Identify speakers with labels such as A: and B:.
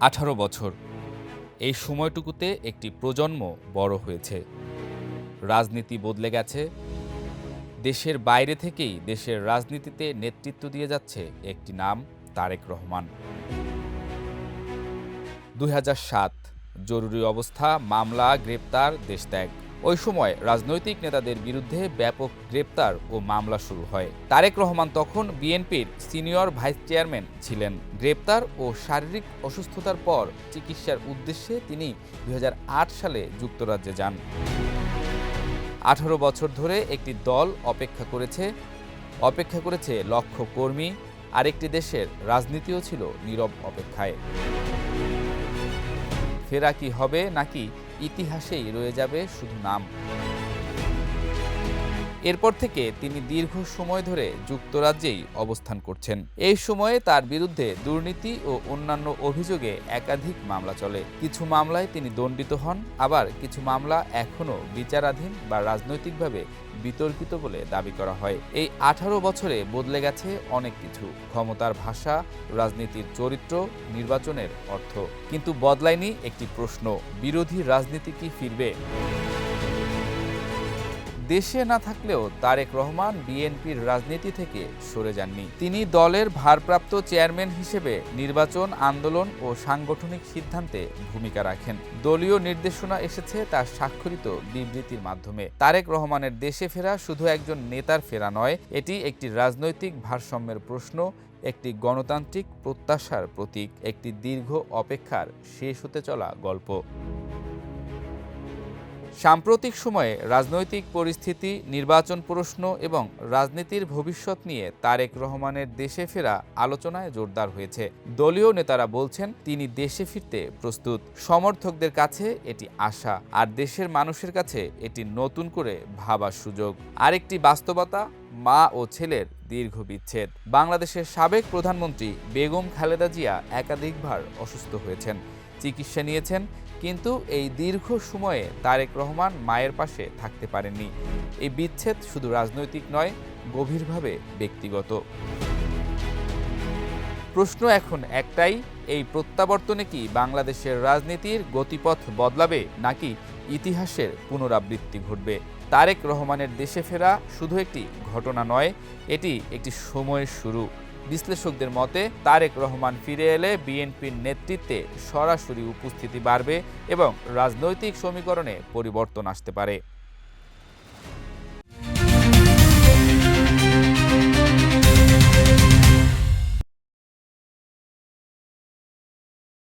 A: আঠারো বছর। এই সময়টুকুতে একটি প্রজন্ম বড় হয়েছে। রাজনীতি বদলে গেছে। দেশের বাইরে থেকেই দেশের রাজনীতিতে নেতৃত্ব দিয়ে যাচ্ছে একটি নাম, তারেক রহমান। দু হাজার সাত, জরুরি অবস্থা, মামলা, গ্রেপ্তার দেশত্যাগ ওই সময় রাজনৈতিক নেতাদের বিরুদ্ধে ব্যাপক গ্রেপ্তার ও মামলা শুরু হয়। তারেক রহমান তখন বিএনপির সিনিয়র ভাইস চেয়ারম্যান ছিলেন। গ্রেপ্তার ও শারীরিক অসুস্থতার পর চিকিৎসার উদ্দেশ্যে তিনি দু হাজার আট সালে যুক্তরাজ্যে যান। আঠারো বছর ধরে একটি দল অপেক্ষা করেছে অপেক্ষা করেছে লক্ষ কর্মী, আরেকটি দেশের রাজনীতিও ছিল নীরব অপেক্ষায়। ফেরা কি হবে নাকি ইতিহাসেই রয়ে যাবে শুধু নাম। এরপর থেকে তিনি দীর্ঘ সময় ধরে যুক্তরাজ্যেই অবস্থান করছেন। এই সময়ে তার বিরুদ্ধে দুর্নীতি ও অন্যান্য অভিযোগে একাধিক মামলা চলে। কিছু মামলায় তিনি দণ্ডিত হন, আবার কিছু মামলা এখনও বিচারাধীন বা রাজনৈতিকভাবে বিতর্কিত বলে দাবি করা হয়। এই আঠারো বছরে বদলে গেছে অনেক কিছু। ক্ষমতার ভাষা, রাজনীতির চরিত্র, নির্বাচনের অর্থ। কিন্তু বদলায়নি একটি প্রশ্ন, বিরোধী রাজনীতি কি ফিরবে? দেশে না থাকলেও তারেক রহমান বিএনপির রাজনীতি থেকে সরে যাননি। তিনি দলের ভারপ্রাপ্ত চেয়ারম্যান হিসেবে নির্বাচন, আন্দোলন ও সাংগঠনিক সিদ্ধান্তে ভূমিকা রাখেন। দলীয় নির্দেশনা এসেছে তার স্বাক্ষরিত বিবৃতির মাধ্যমে। তারেক রহমানের দেশে ফেরা শুধু একজন নেতার ফেরা নয়, এটি একটি রাজনৈতিক ভারসাম্যের প্রশ্ন, একটি গণতান্ত্রিক প্রত্যাশার প্রতীক, একটি দীর্ঘ অপেক্ষার শেষ হতে চলা গল্প। সাম্প্রতিক সময়ে রাজনৈতিক পরিস্থিতি, নির্বাচন প্রশ্ন এবং রাজনীতির ভবিষ্যৎ নিয়ে তারেক রহমানের দেশে ফেরা আলোচনায় জোরদার হয়েছে। দলীয় নেতারা বলছেন, তিনি দেশে ফিরতে প্রস্তুত। সমর্থকদের কাছে এটি আশা, আর দেশের মানুষের কাছে এটি নতুন করে ভাবার সুযোগ। আরেকটি বাস্তবতা, মা ও ছেলের দীর্ঘ বিচ্ছেদ। বাংলাদেশের সাবেক প্রধানমন্ত্রী বেগম খালেদা জিয়া একাধিকবার অসুস্থ হয়েছেন। চিকিৎসা নিয়েছেন, কিন্তু এই দীর্ঘ সময়ে তারেক রহমান মায়ের পাশে থাকতে পারেননি। এই বিচ্ছেদ শুধু রাজনৈতিক নয়, গভীরভাবে ব্যক্তিগত। প্রশ্ন এখন একটাই, এই প্রত্যাবর্তনে কি বাংলাদেশের রাজনীতির গতিপথ বদলাবে নাকি ইতিহাসের পুনরাবৃত্তি ঘটবে? তারেক রহমানের দেশে ফেরা শুধু একটি ঘটনা নয়, এটি একটি সময়ের শুরু। বিশ্লেষকদের মতে, তারেক রহমান ফিরে এলে বিএনপির নেতৃত্বে সরাসরি উপস্থিতি বাড়বে এবং রাজনৈতিক সমীকরণে পরিবর্তন আসতে পারে।